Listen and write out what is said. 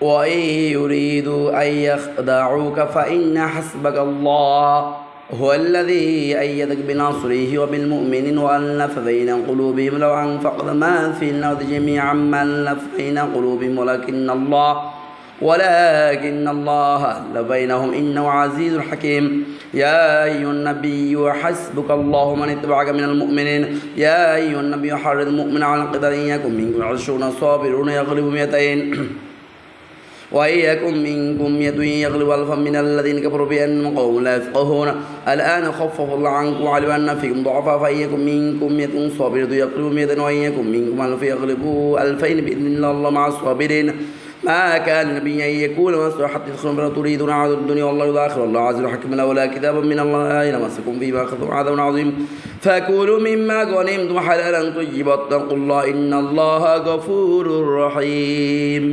وإن يريدوا أن يخدعوك فإن حسبك الله. هو الذي أيدك بنصره وبالمؤمنين وألف بين قلوبهم. لو أنفقت ما في الأرض جميعا ما ألف بين قلوبهم ولكن الله ولكن الله ألف بينهم. إنه عزيز حكيم. يا أيها النبي حسبك الله من اتبعك من المؤمنين. يا أيها النبي حرض المؤمن على القتال إن يكن منكم عشرون صابرون يغلبوا مئتين. وإن يكن منكم مئة يغلب ألفا من الذين كفروا بأنهم قوم لا يفقهون. الآن خفف الله عنكم وعلم أن فيكم ضعفاء فإن يكن منكم مئة صابرة يغلب مئة وإن يكن منكم ألف يغلبوا ألفين بإذن الله مع الصابرين. ما كان النبي أن يكون مسرا حتى يدخلوا من تريدون عذاب الدنيا والله الآخر الله عز وجل لولا كتابا من الله لمسكم فيما أخذتم عذاب عظيم. فكلوا مما غنمتم حلالا طيبا اتقوا الله إن الله غفور رحيم.